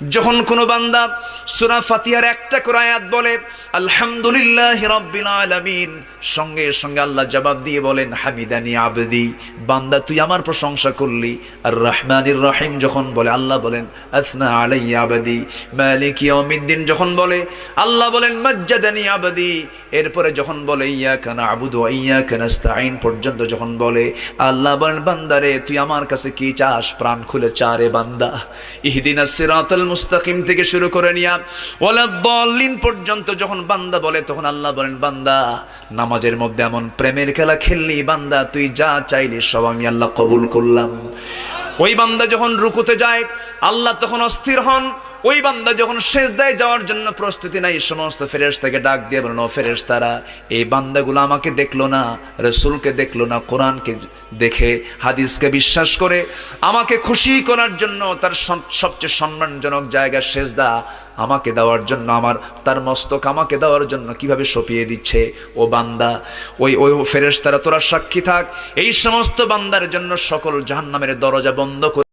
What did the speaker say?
যখন কোন বান্দা সূরা ফাতিহার একটা করে আয়াত বলে, আলহামদুলিল্লাহ রাব্বিল আলামিন সঙ্গে সঙ্গে আল্লাহ জবাব দিয়ে বলেন, হামিদানি আবদি বান্দা, তুই আমার প্রশংসা করলি আর রহমানির রহিম যখন বলে, আল্লাহ বলেন, আসনা আলাইয়া আবদি মালিক ইয়াউমিদ্দিন যখন বলে, আল্লাহ বলেন, মাজ্জাদানি আবদি এরপরে যখন বলে, ইয়াকা নাবুদু ওয়া ইয়াকা নাস্তাঈন পর্যন্ত যখন বলে, আল্লাহ বলেন বান্দারে তুই আমার কাছে কি চাস? প্রাণ খুলে চারে বান্দা। ইহদিনাস সিরাতাল মুস্তাকিম থেকে শুরু করে নিয়া দলিন পর্যন্ত যখন বান্দা বলে, তখন আল্লাহ বলেন, বান্দা, নামাজের মধ্যে এমন প্রেমের খেলা খেললি, বান্দা, তুই যা চাইলি সব আমি আল্লাহ কবুল করলাম। ওই বান্দা যখন রুকুতে যায়, আল্লাহ তখন অস্থির হন। ওই বান্দা যখন শেষ দেয় যাওয়ার জন্য প্রস্তুতি নাই সমস্ত ফেরেস থেকে ডাক দিয়ে বলেন, ও ফেরেস তারা এই বান্দাগুলো আমাকে দেখল না, রসুলকে দেখল না, কোরআনকে দেখে, হাদিসকে বিশ্বাস করে। আমাকে খুশি করার জন্য তার সবচেয়ে সম্মানজনক জায়গা শেষদা আমাকে দেওয়ার জন্য আমার, তার মস্তক আমাকে দেওয়ার জন্য কীভাবে সপিয়ে দিচ্ছে? ও বান্দা, ওই ওই ফেরেস তারা তোরা সাক্ষী থাক। এই সমস্ত বান্দার জন্য সকল জাহান্নামের দরজা বন্ধ করে